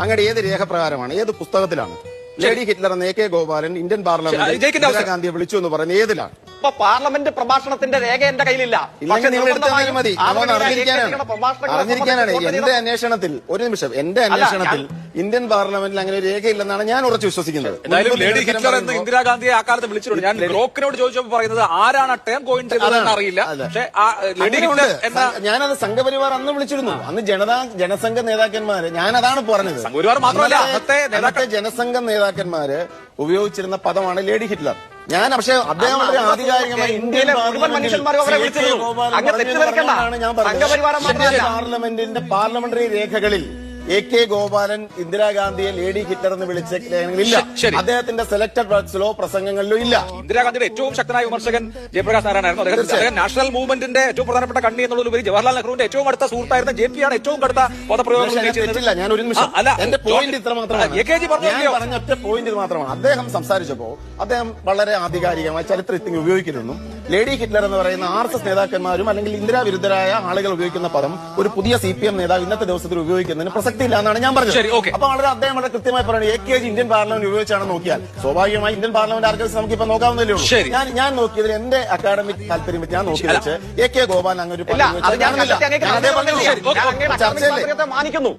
അങ്ങയുടെ ഏത് രേഖപ്രകാരമാണ്? ഏത് പുസ്തകത്തിലാണ്? ലേഡി ഹിറ്റ്ലർ എന്ന A K Gopalan Indian parliament ഇന്ദിരാഗാന്ധിയെ വിളിച്ചു എന്ന് പറയുന്നത് ഏതിലാണ്? ഇപ്പൊ പാർലമെന്റ് പ്രഭാഷണത്തിന്റെ രേഖ എന്റെ കയ്യിലില്ല. അറിഞ്ഞിരിക്കാനാണ്. എന്റെ അന്വേഷണത്തിൽ ഒരു നിമിഷം. എന്റെ അന്വേഷണത്തിൽ ഇന്ത്യൻ പാർലമെന്റിൽ അങ്ങനെ ഒരു രേഖയില്ലെന്നാണ് ഞാൻ ഉറച്ചു വിശ്വസിക്കുന്നത്. എന്തായാലും ലേഡി ഹിറ്റ്ലർ എന്ന് ഇന്ദിരാഗാന്ധിയെ ആ കാലത്ത് വിളിച്ചിട്ടുണ്ട്. ഞാൻ ബ്രോക്കിനോട് ചോദിച്ചപ്പോൾ പറയുന്നത് ആരാണ് ടേം കോയിൻ ചെയ്തതെന്ന് അതാണ്. അറിയില്ല അതെ. പക്ഷേ ആ ലേഡി. ഹിറ്റ്ലർ എന്ന ഞാനത് സംഘപരിവാർ അന്ന് വിളിച്ചിരുന്നു. അന്ന് ജനതാ ജനസംഘ നേതാക്കന്മാര് ഞാനതാണ് പറഞ്ഞത്. സംഘപരിവാർ മാത്രമല്ല, അന്നത്തെ ജനസംഘ നേതാക്കന്മാര് ഉപയോഗിച്ചിരുന്ന പദമാണ് ലേഡി ഹിറ്റ്ലർ. ഞാൻ പക്ഷേ അദ്ദേഹം വളരെ ആധികാരികമായി ഇന്ത്യയിലെ മുഴുവൻ മനുഷ്യന്മാരും അവരെ വിളിച്ചിരുന്നു. കെ. ഗോപാലൻ അങ്ങ് പറഞ്ഞു തെറ്റിദ്ധരിക്കണ്ട. സംഘപരിവാരം പാർലമെന്റിന്റെ പാർലമെന്ററി രേഖകളിൽ എ കെ ഗോപാലൻ ഇന്ദിരാഗാന്ധിയെ ലേഡി ഹിറ്റർ എന്ന് വിളിച്ച ലേഖനങ്ങളില്ല. അദ്ദേഹത്തിന്റെ സെലക്ടഡ് വർക്സിലോ പ്രസംഗങ്ങളിലോ ഇല്ല. ഇന്ദിരാഗാന്ധിയുടെ ഏറ്റവും ശക്തനായ വിമർശകൻ ജയപ്രകാശ് നാരായണായിരുന്നു. അദ്ദേഹം നാഷണൽ മൂവ്മെന്റിന്റെ ഏറ്റവും പ്രധാനപ്പെട്ട കണ്ണി എന്നുള്ളതിലുപരി ജവഹർലാൽ നെഹ്റുവിന്റെ ഏറ്റവും അടുത്ത സുഹൃത്തായിരുന്ന ജെ പി ആണ് ഏറ്റവും കടുത്ത പദപ്രയോഗങ്ങൾ പക്ഷേ ഞാൻ ഒരു നിമിഷം. അല്ല എന്റെ പോയിന്റ് ഇത്ര മാത്രമാണ്. എ കെ ജി ഞാൻ പറഞ്ഞ ഒറ്റ പോയിന്റ് മാത്രമാണ്. അദ്ദേഹം സംസാരിച്ചപ്പോ അദ്ദേഹം വളരെ ആധികാരികമായി ചരിത്രത്തിൽ ഉപയോഗിക്കുന്നു ലേഡി ഹിറ്റ്ലർ എന്ന് പറയുന്ന ആർ എസ് എസ് നേതാക്കന്മാരും അല്ലെങ്കിൽ ഇന്ദിരാ വിരുദ്ധരായ ആളുകൾ ഉപയോഗിക്കുന്ന പദം ഒരു പുതിയ സി പി എം നേതാവ് ഇന്നത്തെ ദിവസത്തിൽ ഉപയോഗിക്കുന്നതിന് പ്രസക്തിയില്ല എന്നാണ് ഞാൻ പറഞ്ഞത്. ശരി, ഓക്കേ. അപ്പൊ വളരെ അദ്ദേഹം വളരെ കൃത്യമായി പറയുന്നത് A K G Indian parliament ഉപയോഗിച്ചാണ് നോക്കിയാൽ. സ്വാഭാവികമായി ഇന്ത്യൻ പാർലമെന്റ് ആർക്കൈവ്സ് നമുക്ക് ഇപ്പൊ നോക്കാവുന്നതേ ഉള്ളൂ ഞാൻ ഞാൻ നോക്കിയതിൽ എന്റെ അക്കാഡമിക് താല്പര്യം ഞാൻ നോക്കി വെച്ച് എ കെ ഗോപാൽ അങ്ങനെ ഒരു ഇല്ല ചർച്ചയല്ലേ? മാനിക്കുന്നു.